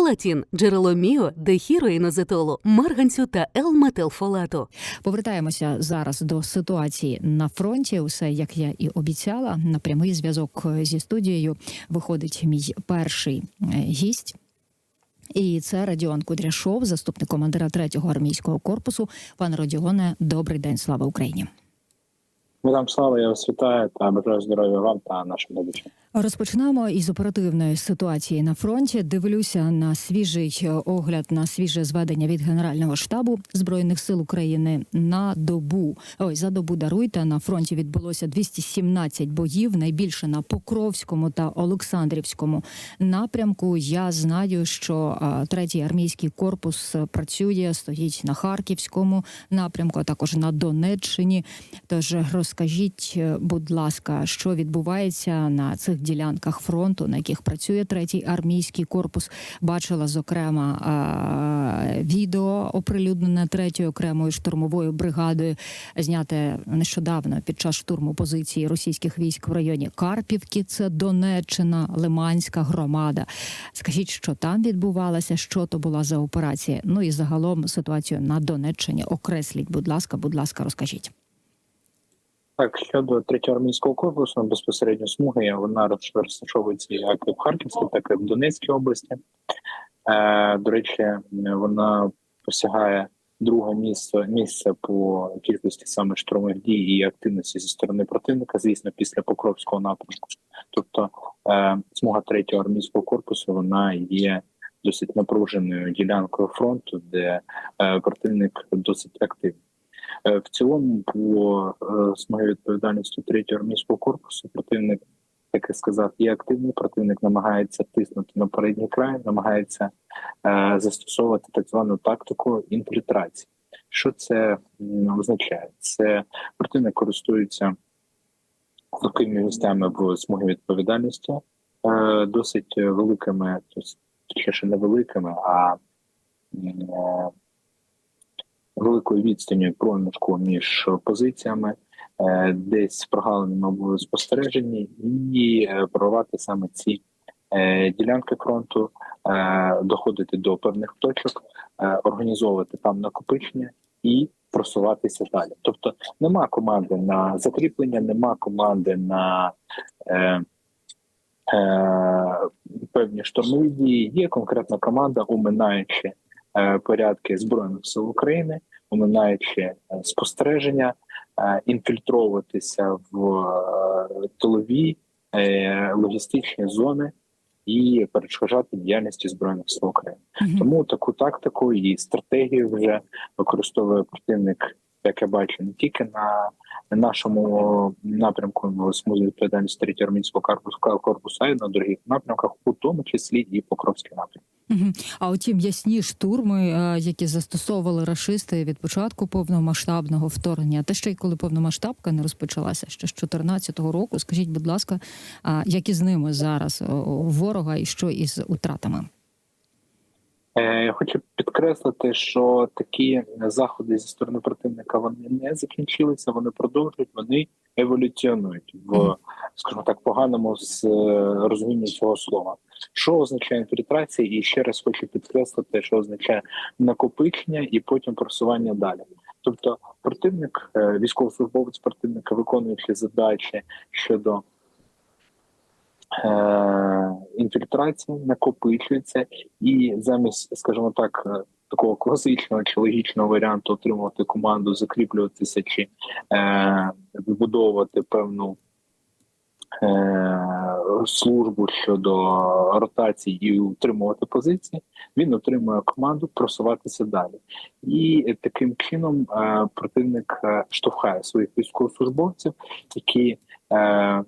Фолатін – джерело міо, дехіроїнозетолу, марганцю та Л-метилфолату. Повертаємося зараз до ситуації на фронті. Усе як я і обіцяла. На прямий зв'язок зі студією виходить мій перший е, гість. І це Радіон Кудряшов, заступник командира 3-го армійського корпусу. Пане Родіоне, добрий день, слава Україні. Вам слава, я вас вітаю та бажаю здоров'я вам та нашим глядачам. Розпочнемо із оперативної ситуації на фронті. Дивлюся на свіжий огляд на свіже зведення від Генерального штабу збройних сил України на добу. Ой, за добу даруйте на фронті відбулося 217 боїв. Найбільше на Покровському та Олександрівському напрямку. Я знаю, що третій армійський корпус працює, стоїть на Харківському напрямку, а також на Донеччині. Тож розкажіть, е, будь ласка, що відбувається на цих ділянках фронту, на яких працює третій армійський корпус. Бачила зокрема відео оприлюднене третьою окремою штурмовою бригадою, зняте нещодавно під час штурму позиції російських військ в районі Карпівки. Це Донеччина, Лиманська громада. Скажіть, що там відбувалося, що то була за операція? Ну і загалом ситуацію на Донеччині окресліть, будь ласка, будь ласка, розкажіть. Так, щодо третього армійського корпусу, безпосередньо смуги, вона розташовується як в Харківській, так і в Донецькій області. Е, До речі, вона посягає друге місце місце по кількості саме штурмових дій і активності зі сторони противника, звісно, після Покровського напрямку. Тобто е, смуга третього армійського корпусу вона є досить напруженою ділянкою фронту, де е, противник досить активний. Е, В цілому, по е, з моєю відповідальністю третього армійського корпусу, противник, як я сказав, є активний. Противник намагається тиснути на передній край, намагається е, застосовувати так звану тактику інфільтрації. Що це означає? Це противник користується слабкими місцями в смугі відповідальності, досить великими, тобто ще не великими, а великою відстанню проміжку між позиціями, е, десь прогалинами в спостереженні, і е, прорвати саме ці е, ділянки фронту, доходити до певних точок, організовувати там накопичення і просуватися далі. Тобто нема команди на закріплення, нема команди на певні штурмові дії. Є конкретна команда, уминаючи порядки збройних сил України, оминаючи е, спостереження, е, інфільтровуватися в е, тилові е, логістичні зони і перешкоджати діяльності збройних сил України. Мгм. Тому таку тактику і стратегію вже використовує противник, як я бачу, не тільки на на нашому напрямку в смузі відповідальності армійського корпусу, корпусу, а й на других напрямках, у тому числі і Покровський напрямок. А оті м'ясні штурми, е, які застосовували рашисти від початку повномасштабного вторгнення, та ще й коли повномасштабка не розпочалася ще з 2014 року. Скажіть, будь ласка, які як із ними зараз ворога і що із утратами? Е, Я хочу підкреслити, що такі заходи зі сторони противника вони не закінчилися, вони продовжують, вони еволюціонують в, скажімо так, поганому з е, розумінні цього слова. Що означає інфільтрація? І ще раз хочу підкреслити, що означає накопичення і потім просування далі. Тобто, противник, е, військовослужбовець противника, виконуючи задачі щодо е, інфільтрації, накопичується і замість, скажімо так, е, такого класичного чи логічного варіанту отримувати команду, закріплюватися чи е, вибудовувати певну е, службу щодо ротації і утримувати позиції, він отримує команду просуватися далі. І таким чином е, противник е, штовхає своїх військовослужбовців, які е,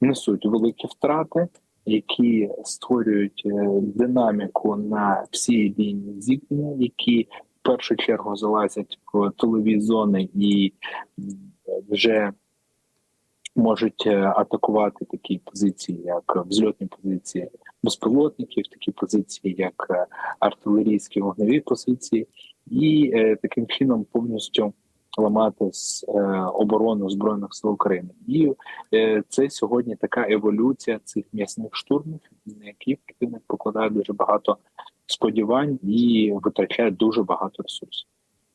несуть великі втрати, які створюють е, динаміку на всій лінії зіткнення, які в першу чергу залазять в тилові зони і вже можуть е, атакувати такі позиції, як взльотні позиції безпілотників, такі позиції, як е, артилерійські вогневі позиції, і таким чином повністю ламати з е, оборону збройних сил України. І е, це сьогодні така еволюція цих м'ясних штурмів, на які противник покладає дуже багато сподівань і витрачає дуже багато ресурсів.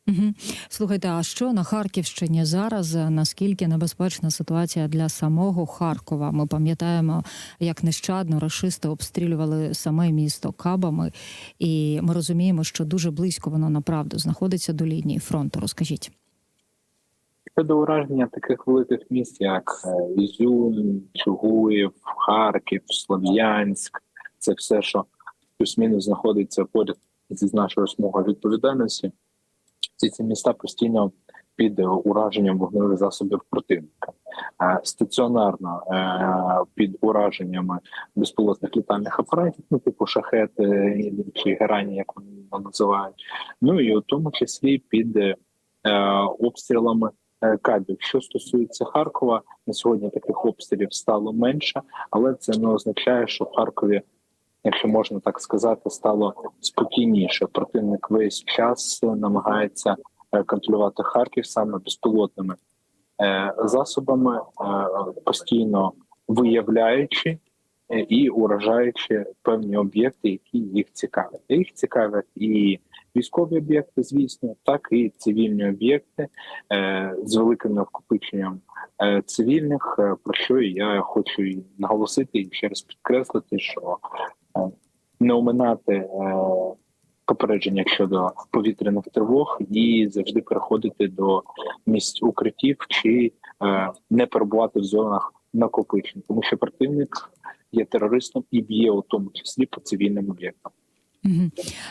Угу. Слухайте, а що на Харківщині зараз? Наскільки небезпечна ситуація для самого Харкова? Ми пам'ятаємо, як нещадно рашисти обстрілювали саме місто кабами, і ми розуміємо, що дуже близько воно направду знаходиться до лінії фронту. Розкажіть. Щодо ураження таких великих міст, як е, Ізюм, Чугуїв, Харків, Слов'янськ, це все, що плюс-мінус знаходиться поряд зі нашою смугою відповідальності. Всі ці міста постійно під е, ураженням вогневих засобів противника. Е, Стаціонарно під ураженнями безпілотних літальних апаратів, ну типу шахети чи герані, як вони називають. Ну і у тому числі під обстрілами е. Що стосується Харкова, на сьогодні таких обстрілів стало менше, але це не означає, що в Харкові, якщо можна так сказати, стало спокійніше. Противник весь час намагається е, контролювати Харків саме безпілотними е, засобами, постійно виявляючи і уражаючи певні об'єкти, які їх цікавлять. Їх цікавлять і військові об'єкти, звісно, так і цивільні об'єкти е, з великим накопиченням е, цивільних. е, Про що я хочу і наголосити і ще раз підкреслити, що не оминати попередження щодо повітряних тривог і завжди переходити до місць укриттів чи не перебувати в зонах накопичень, тому що противник є терористом і б'є у тому числі по цивільним об'єктам.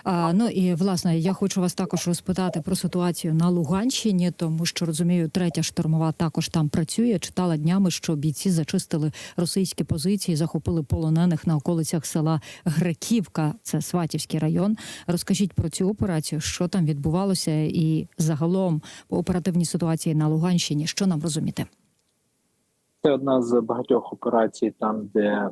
А, ну і власне я хочу вас також розпитати про ситуацію на Луганщині, тому що розумію, третя штурмова також там працює. Читала днями, що бійці зачистили російські позиції, захопили полонених на околицях села Греківка, це Сватівський район. Розкажіть про цю операцію, що там відбувалося, і загалом по оперативній ситуації на Луганщині, що нам розуміти? Це одна з багатьох операцій, там де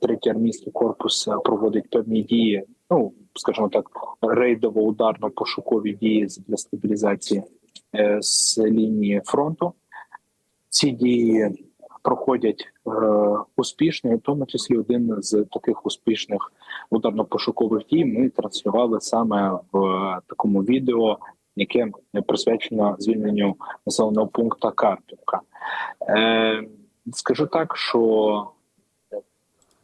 третій армійський корпус е, проводить певні дії. Ну скажімо так, рейдово-ударно-пошукові дії для стабілізації е, з лінії фронту. Ці дії проходять е, успішно, і в тому числі один з таких успішних ударно-пошукових дій ми транслювали саме в такому відео, яке присвячено звільненню населеного пункту Карпівка. Е, скажу так, що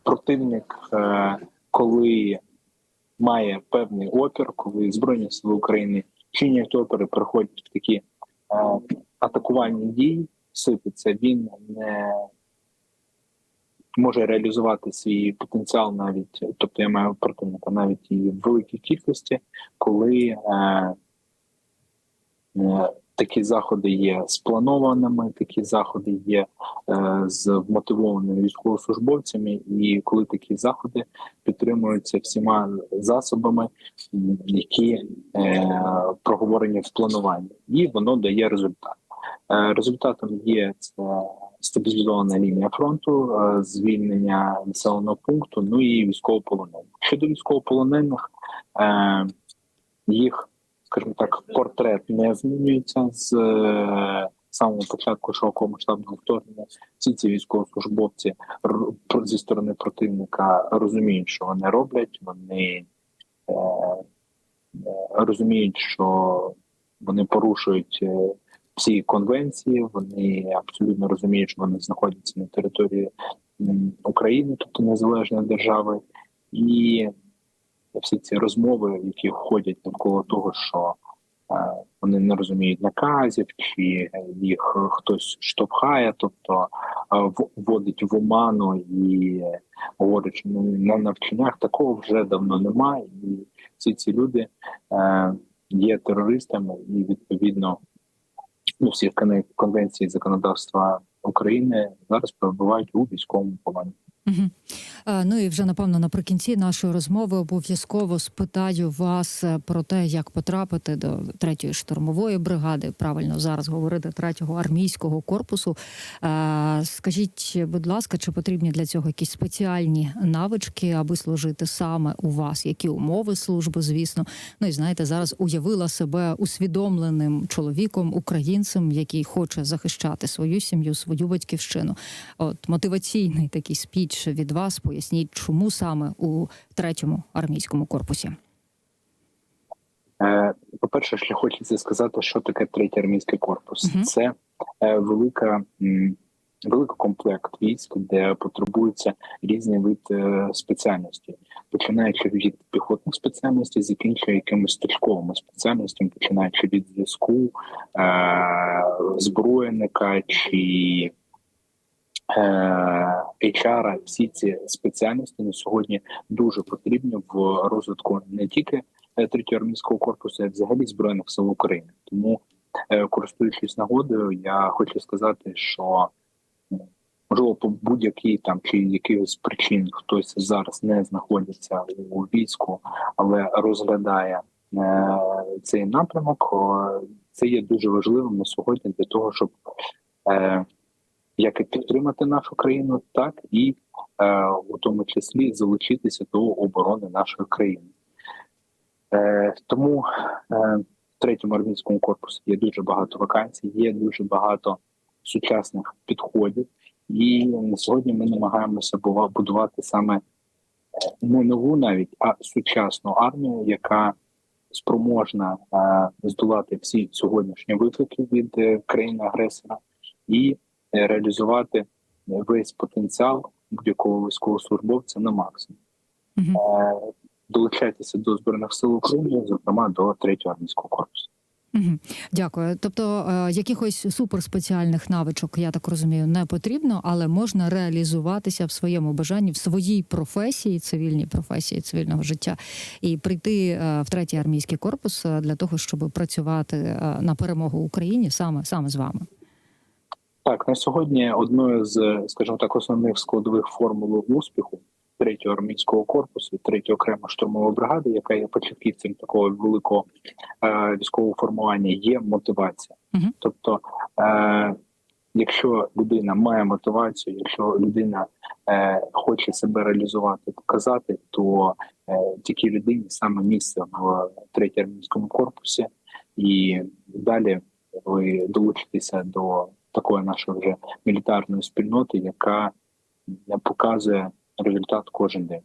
противник, е, коли має певний опір, коли Збройні сили України чинять опери, переходять в такі е, атакувальні дії, сипеться, він не може реалізувати свій потенціал навіть, тобто я маю противника навіть і в великій кількості, коли е, такі заходи є спланованими, такі заходи є е, з вмотивованими військовослужбовцями, і коли такі заходи підтримуються всіма засобами, які е, проговорені в плануванні, і воно дає результат. Е, результатом є це стабілізована лінія фронту, е, звільнення населеного пункту, ну і військовополонених. Щодо військовополонених, е, їх скажімо так, портрет не змінюється з е, самого початку широкомасштабного вторгнення. Всі ці військовослужбовці зі сторони противника розуміють, що вони роблять. Вони е, е, розуміють, що вони порушують е, всі конвенції. Вони абсолютно розуміють, що вони знаходяться на території України, тобто незалежної держави, і всі ці розмови, які ходять навколо того, що е, вони не розуміють наказів, чи їх хтось штовхає, тобто е, вводить в оману і говорить, що ну, на навчаннях такого вже давно немає, і всі ці люди е, є терористами, і відповідно ну, всі кон- конвенції законодавства України зараз перебувають у військовому полоні. Угу. Ну і вже напевно наприкінці нашої розмови обов'язково спитаю вас е, про те, як потрапити до третьої штурмової бригади. Правильно зараз говорити третього армійського корпусу. Е, Скажіть, будь ласка, чи потрібні для цього якісь спеціальні навички, аби служити саме у вас? Які умови служби, звісно? Ну і знаєте, зараз уявила себе усвідомленим чоловіком, українцем, який хоче захищати свою сім'ю, свою батьківщину. От мотиваційний такий спіч від вас по Поясніть, чому саме у третьому армійському корпусі. Е, По-перше, ще хочеться сказати, що таке третій армійський корпус. Мгм. Це е, велика, великий комплект військ, де потребуються різні вид е, спеціальностей, починаючи від піхотних спеціальностей, закінчує якимись стрічковими спеціальностями, починаючи від зв'язку, зброєника чи HR, всі ці спеціальності на сьогодні дуже потрібні в розвитку не тільки е, третього армійського корпусу, а взагалі збройних сил України. Тому, е, користуючись нагодою, я хочу сказати, що можливо по будь-якій там чи якихось причин хтось зараз не знаходиться у війську, але розглядає е, цей напрямок. Це є дуже важливим на сьогодні для того, щоб е, як і підтримати нашу країну, так і е, у тому числі залучитися до оборони нашої країни. Е, тому е, в третьому армійському корпусі є дуже багато вакансій, є дуже багато сучасних підходів, і на сьогодні ми намагаємося будувати саме е, не нову навіть, а сучасну армію, яка спроможна е, здолати всі сьогоднішні виклики від е, країни-агресора і е, реалізувати весь потенціал будь-якого військовослужбовця на максимум. Мгм. Е, Долучайтеся до збройних сил України, зокрема до третього армійського корпусу. Мгм. Дякую. Тобто, е, якихось суперспеціальних навичок, я так розумію, не потрібно, але можна реалізуватися в своєму бажанні, в своїй професії, цивільній професії цивільного життя, і прийти е, в третій армійський корпус е, для того, щоб працювати е, на перемогу Україні саме саме з вами. Так, на сьогодні одною з, скажімо так, основних складових формул успіху третього армійського корпусу, третьої окремо штурмової бригади, яка є початківцем такого великого е, військового формування, є мотивація. Мгм. Тобто, е, якщо людина має мотивацію, якщо людина е, хоче себе реалізувати, показати, то е, тільки людині саме місце в третьому армійському корпусі, і далі ви долучитеся до такої нашої вже мілітарної спільноти, яка показує результат кожен день.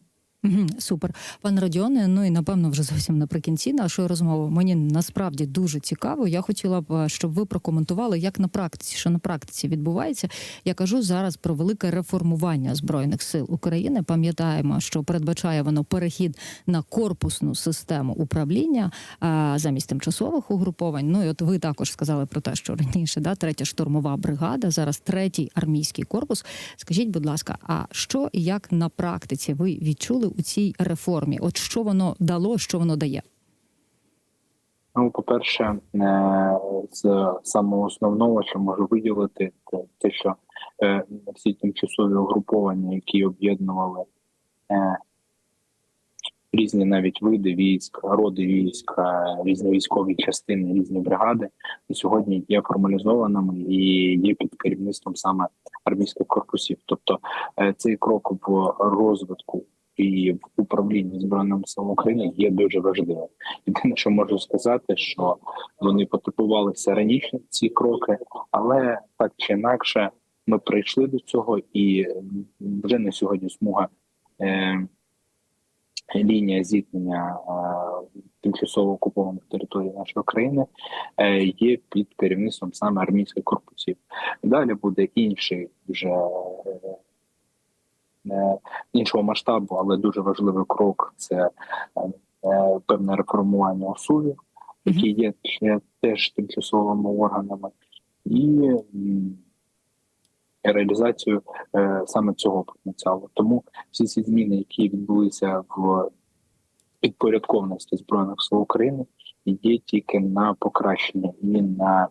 Супер, пане Радіоне. Ну і напевно, вже зовсім наприкінці нашої розмови. Мені насправді дуже цікаво. Я хотіла б, е, щоб ви прокоментували, як на практиці, що на практиці відбувається. Я кажу зараз про велике реформування збройних сил України. Пам'ятаємо, що передбачає воно перехід на корпусну систему управління а, замість тимчасових угруповань. Ну і от ви також сказали про те, що раніше да третя штурмова бригада, зараз третій армійський корпус. Скажіть, будь ласка, а що і як на практиці ви відчули у цій реформі? От що воно дало, що воно дає? Ну, по-перше, е, з самого основного, що можу виділити, це те, що е, всі тимчасові угруповання, які об'єднували е, різні навіть види військ, роди військ, різні військові частини, різні бригади, на сьогодні є формалізованими і є під керівництвом саме армійських корпусів. Тобто цей крок в розвитку і в управлінні збройними силами України є дуже важливим. Єдине, що можу сказати, що вони потребувалися раніше ці кроки, але так чи інакше ми прийшли до цього, і вже на сьогодні смуга е, лінія зіткнення е, тимчасово окупованих територій нашої країни е, є під керівництвом саме армійських корпусів. Далі буде інший вже. е, іншого масштабу, але дуже важливий крок це е, е, певне реформування ОСУВів, які є теж тимчасовими органами, і реалізацію е, саме цього потенціалу. Тому всі ці зміни, які відбулися в підпорядкованості збройних сил України, є тільки на покращення і на.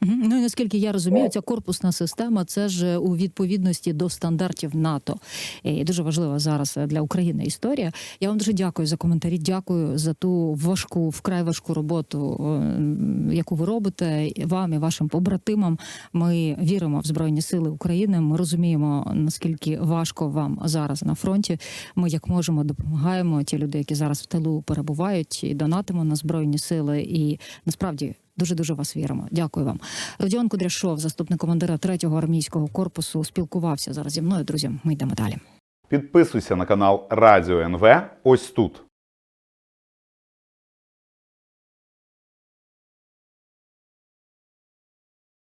Ну і наскільки я розумію, ця корпусна система це ж у відповідності до стандартів НАТО. І дуже важлива зараз для України історія. Я вам дуже дякую за коментарі. Дякую за ту важку, вкрай важку роботу, е, яку ви робите. Вам і вашим побратимам. Ми віримо в збройні сили України. Ми розуміємо наскільки важко вам зараз на фронті. Ми як можемо допомагаємо. Ті люди, які зараз в тилу перебувають, і донатимо на збройні сили. І насправді. Дуже дуже вас віримо. Дякую вам. Родіон Кудряшов, заступник командира третього армійського корпусу, спілкувався зараз зі мною. Друзі, ми йдемо далі. Підписуйся на канал Радіо НВ ось тут.